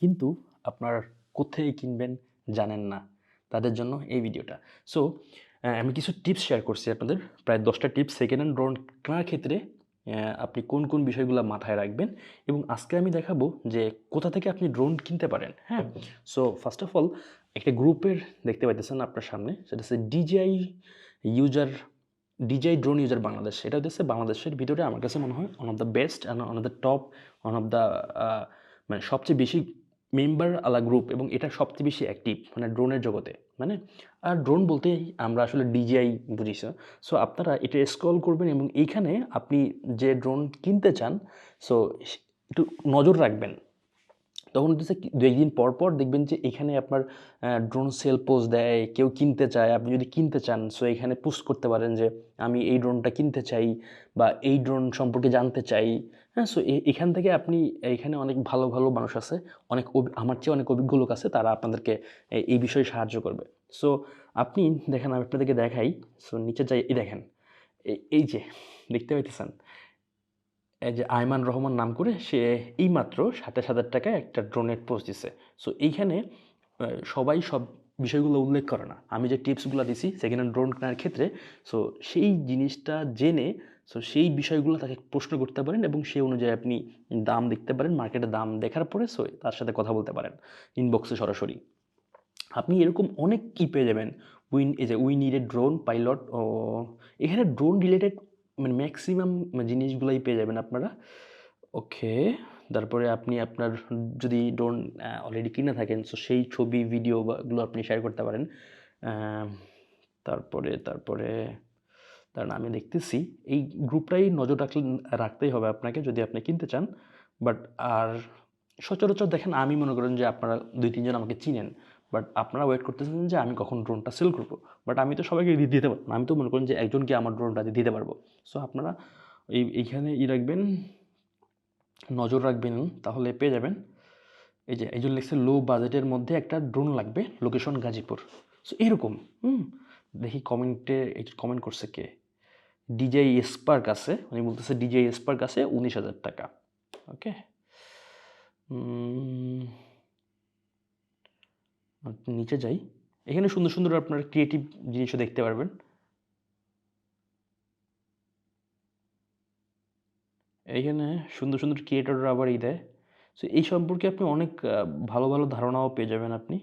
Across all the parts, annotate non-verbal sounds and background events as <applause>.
কিন্তু আপনার কোথায় কিনবেন জানেন না তাদের জন্য এই ভিডিওটা। সো আমি কিছু টিপস শেয়ার করছি আপনাদের। প্রায় দশটা টিপস সেকেন্ড হ্যান্ড ড্রোন কেনার ক্ষেত্রে আপনি কোন কোন বিষয়গুলো মাথায় রাখবেন এবং আজকে আমি দেখাবো যে কোথা থেকে আপনি ড্রোন কিনতে পারেন হ্যাঁ? সো ফার্স্ট অফ অল একটা গ্রুপের দেখতে পাইতেছেন আপনার সামনে, সেটা হচ্ছে DJI user DJI drone user Bangladesh. এটা হচ্ছে বাংলাদেশের ভিতরে আমার কাছে মনে হয় one of the best and one of the top one of the মানে সবচেয়ে বেশি মেম্বার আলা গ্রুপ এবং এটা সবচেয়ে বেশি অ্যাক্টিভ মানে ড্রোনের জগতে মানে? আর ড্রোন বলতে আমরা আসলে ডিজিআই বুঝিস সো আপনারা এটা স্ক্রল করবেন এবং এইখানে আপনি যে ড্রোন কিনতে চান সো একটু নজর রাখবেন। তখন হচ্ছে দু একদিন পর পর দেখবেন যে এখানে আপনার ড্রোন সেল পোস্ট দেয়, কেউ কিনতে চায়। আপনি যদি কিনতে চান সো এখানে পোস্ট করতে পারেন যে, আমি এই ড্রোনটা কিনতে চাই বা এই ড্রোন সম্পর্কে জানতে চাই। হ্যাঁ সো এখান থেকে আপনি, এখানে অনেক ভালো ভালো মানুষ আছে। অনেক আমার চেয়ে অনেক অভিজ্ঞ লোক আছে, তারা আপনাদেরকে এই বিষয়ে সাহায্য করবে। সো আপনি, দেখেন আমি আপনাদেরকে দেখাই। সো নিচে যাই দেখেন। এই- যে, দেখতে পাইতেছেন? যে আয়মান রহমান নাম করে, সে এইমাত্র সাতাশ হাজার টাকায় একটা ড্রোনের পোস্ট দিছে। সো এইখানে সবাই সব বিষয়গুলো উল্লেখ করে না। আমি যে টিপসগুলো দিছি সেকেন্ড হ্যান্ড ড্রোন কেনার ক্ষেত্রে সো সেই জিনিসটা জেনে সো সেই বিষয়গুলো তাকে প্রশ্ন করতে পারেন এবং সেই অনুযায়ী আপনি দাম দেখতে পারেন, মার্কেটে দাম দেখার পরে সো তার সাথে কথা বলতে পারেন ইনবক্সে সরাসরি। আপনি এরকম অনেক কি পেয়ে যাবেন উইন এই যে উই নিডেড ড্রোন পাইলট ও, এখানে ড্রোন রিলেটেড মানে ম্যাক্সিমাম জিনিসগুলোই পেয়ে যাবেন আপনারা। ওকে তারপরে আপনি আপনার যদি ড্রোন অলরেডি কিনে থাকেন সো সেই ছবি ভিডিও বাগুলো আপনি শেয়ার করতে পারেন। তারপরে তারপরে, দাঁড়ান, আমি দেখতেছি, এই গ্রুপটাই নজর রাখলে, রাখতেই হবে আপনাকে যদি আপনি কিনতে চান। বাট আর সচরাচর দেখেন, আমি মনে করেন যে আপনারা দুই, তিনজন আমাকে চিনেন। বাট আপনারা ওয়েট করতেছেন যে আমি কখন ড্রোনটা সেল করব। বাট আমি তো সবাইকে দিতে পারব আমি তো মনে করেন যে একজনকে আমার ড্রোনটা দিতে পারব। সো আপনারা এই, এইখানে ই রাখবেন, নজর রাখবেন, তাহলে পেয়ে যাবেন। এই যে, এই জন্য লিখছে লো বাজেটের মধ্যে একটা ড্রোন লাগবে লোকেশন গাজীপুর। সো এরকম, হুম? দেখি কমেন্টে এই কমেন্ট করছে কে? ডিজে স্পার্ক আছে, উনি বলতেছে ডিজে স্পার্ক আছে উনিশ হাজার টাকা। ওকে নিচে যাই। এখানে সুন্দর সুন্দর আপনার ক্রিয়েটিভ জিনিসও দেখতে পারবেন। এইখানে সুন্দর সুন্দর ক্রিয়েটররা আবার দেয়। সো এই সম্পর্কে আপনি অনেক ভালো ভালো ধারণাও পেয়ে যাবেন আপনি।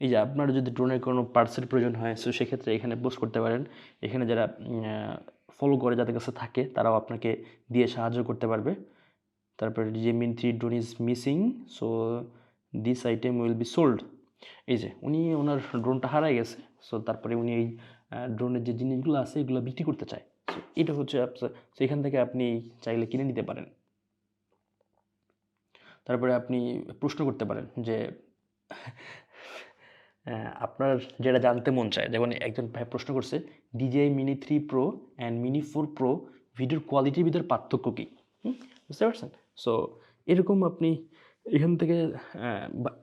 এই যে আপনার যদি ড্রোনের কোনো পার্টসের প্রয়োজন হয় সো সেক্ষেত্রে এখানে পোস্ট করতে পারেন। এখানে যারা ফলো করে যাদের কাছে থাকে, তারাও আপনাকে দিয়ে সাহায্য করতে পারবে। তারপরে যে Mini three drone is missing so this item will be sold এই যে উনি ওনার ড্রোনটা হারাই গেছে সো তারপরে উনি এই ড্রোনের যে জিনিসগুলো আছে এগুলো বিক্রি করতে চায়। এটা হচ্ছে আপনার এখান থেকে আপনি চাইলে কিনে নিতে পারেন। তারপরে আপনি প্রশ্ন করতে পারেন যে <laughs> আপনার যেটা জানতে মন চায়, যেমন একজন ভাই প্রশ্ন করছে DJI Mini three Pro and Mini four Pro ভিডিওর কোয়ালিটির ভিতরে পার্থক্য কী? বুঝতে পারছেন? সো এরকম আপনি এখান থেকে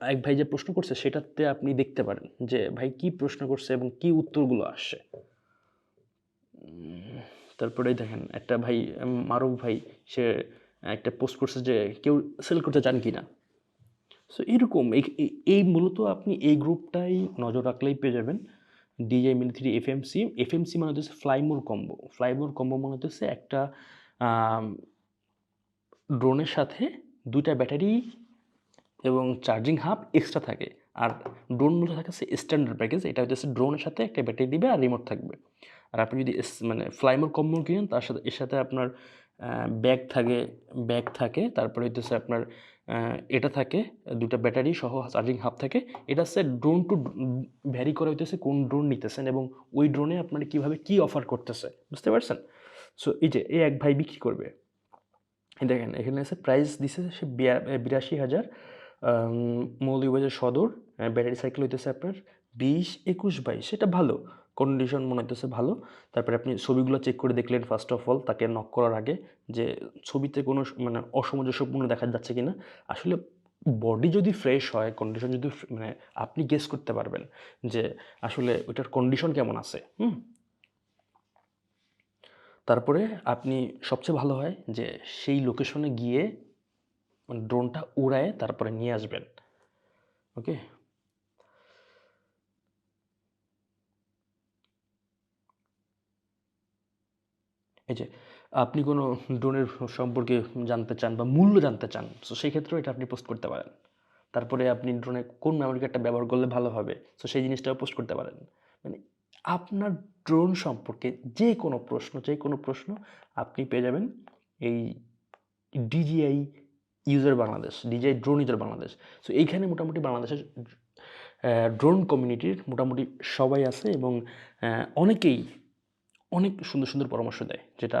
এক ভাই যে প্রশ্ন করছে সেটাতে আপনি দেখতে পারেন যে ভাই কি প্রশ্ন করছে এবং কি উত্তরগুলো আসছে তারপরে দেখেন একটা ভাই মারুফ ভাই, সে একটা পোস্ট করছে যে কেউ সেল করতে চান কি না সো এরকম এই- মূলত আপনি এই গ্রুপটাই নজর রাখলেই পেয়ে যাবেন। DJI Mini three FMC FMC মানে হচ্ছে ফ্লাইমোর কম্বো ফ্লাইমোর কম্বো মানে হচ্ছে একটা ড্রোনের সাথে দুইটা ব্যাটারি এবং চার্জিং হাব এক্সট্রা থাকে। আর ড্রোন মূলত থাকে স্ট্যান্ডার্ড প্যাকেজ এটা হচ্ছে ড্রোনের সাথে একটা ব্যাটারি দিবে আর রিমোট থাকবে। আর আপনি যদি এস- মানে ফ্লাইমোর কম্বো কিনেন তার সাথে, এর সাথে আপনার ব্যাগ থাকে ব্যাগ থাকে, তারপরে হইতেছে আপনার এটা থাকে, দুটা ব্যাটারি সহ চার্জিং হাব থাকে। এটা হচ্ছে ড্রোন টু ভ্যারি করা হইতেছে কোন ড্রোন নিতেছেন এবং ওই ড্রোনে আপনার কীভাবে কী অফার করতেছে, বুঝতে পারছেন? সো এই যে, এই এক ভাই বিক্রি করবে। দেখেন, এখানে আছে প্রাইস দিছে সে বিরাশি হাজার। মৌলভীবাজার সদর ব্যাটারি সাইকেল হইতেছে আপনার বিশ একুশ বাইশ, সেটা ভালো। কন্ডিশন মনে হইতেছে ভালো। তারপরে আপনি ছবিগুলো চেক করে দেখলেন ফার্স্ট অফ অল তাকে নক করার আগে যে ছবিতে কোনো মানে অসামঞ্জস্যপূর্ণ দেখা যাচ্ছে কি না আসলে বডি যদি ফ্রেশ হয় কন্ডিশন যদি মানে আপনি গেস করতে পারবেন যে আসলে ওইটার কন্ডিশন কেমন আছে, হুম? তারপরে আপনি সবচেয়ে ভালো হয় যে সেই লোকেশনে গিয়ে মানে ড্রোনটা উড়ায়ে তারপরে নিয়ে আসবেন। ওকে? এই যে, আপনি কোনো ড্রোনের সম্পর্কে জানতে চান বা মূল্য জানতে চান সো সেই ক্ষেত্রেও এটা আপনি পোস্ট করতে পারেন। তারপরে আপনি ড্রোনে কোন মেমোরি কার্ডটা ব্যবহার করলে ভালো হবে সো সেই জিনিসটাও পোস্ট করতে পারেন। মানে আপনার ড্রোন সম্পর্কে যে কোনো প্রশ্ন, যে কোনো প্রশ্ন আপনি পেয়ে যাবেন এই DJI user Bangladesh DJI drone user Bangladesh so এইখানে মোটামুটি বাংলাদেশের ড্রোন কমিউনিটির মোটামুটি সবাই আছে এবং অনেকেই অনেক সুন্দর সুন্দর পরামর্শ দেয়। যেটা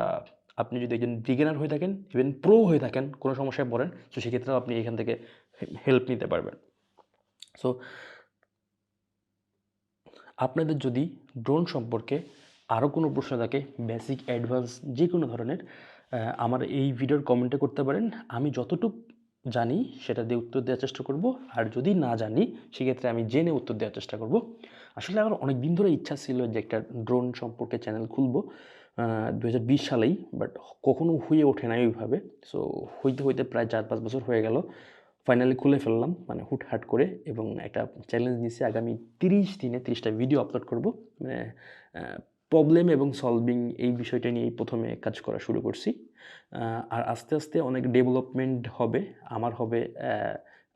আপনি যদি একজন বিগিনার হয়ে থাকেন ইভেন প্রো হয়ে থাকেন, কোনো সমস্যায় পড়েন, তো সেক্ষেত্রেও আপনি এখান থেকে হেল্প নিতে পারবেন। সো আপনাদের যদি ড্রোন সম্পর্কে আরও কোনো প্রশ্ন থাকে বেসিক অ্যাডভান্স যে কোনো ধরনের আমার এই ভিডিওর কমেন্টে করতে পারেন। আমি যতটুকু জানি সেটা দিয়ে উত্তর দেওয়ার চেষ্টা করব। আর যদি না জানি, সেক্ষেত্রে আমি জেনে উত্তর দেওয়ার চেষ্টা করব। আসলে আমার অনেক দিন ধরে ইচ্ছা ছিল যে একটা ড্রোন সম্পর্কে চ্যানেল খুলব দু হাজার বিশ সালেই বাট কখনো হয়ে ওঠে নাই ওইভাবে। সো হইতে হইতে প্রায় চার পাঁচ বছর হয়ে গেল। ফাইনালি খুলে ফেললাম মানে হুটহাট করে, এবং একটা চ্যালেঞ্জ নিয়েছি। আগামী তিরিশ দিনে তিরিশটা ভিডিও আপলোড করব। মানে প্রবলেম এবং সলভিং এই বিষয়টা নিয়েই প্রথমে কাজ করা শুরু করছি। আর আস্তে আস্তে অনেক ডেভেলপমেন্ট হবে, আমার হবে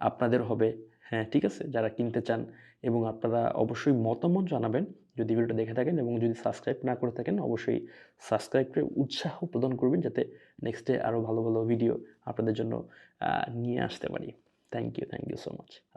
আপনাদের হবে। হ্যাঁ ঠিক আছে? যারা কিনতে চান এবং আপনারা অবশ্যই মতামত জানাবেন, যদি ভিডিওটা দেখে থাকেন এবং যদি সাবস্ক্রাইব না করে থাকেন, অবশ্যই সাবস্ক্রাইব করে উৎসাহ প্রদান করবেন যাতে নেক্সটে আরও ভালো ভালো ভিডিও আপনাদের জন্য নিয়ে আসতে পারি। Thank you thank you so much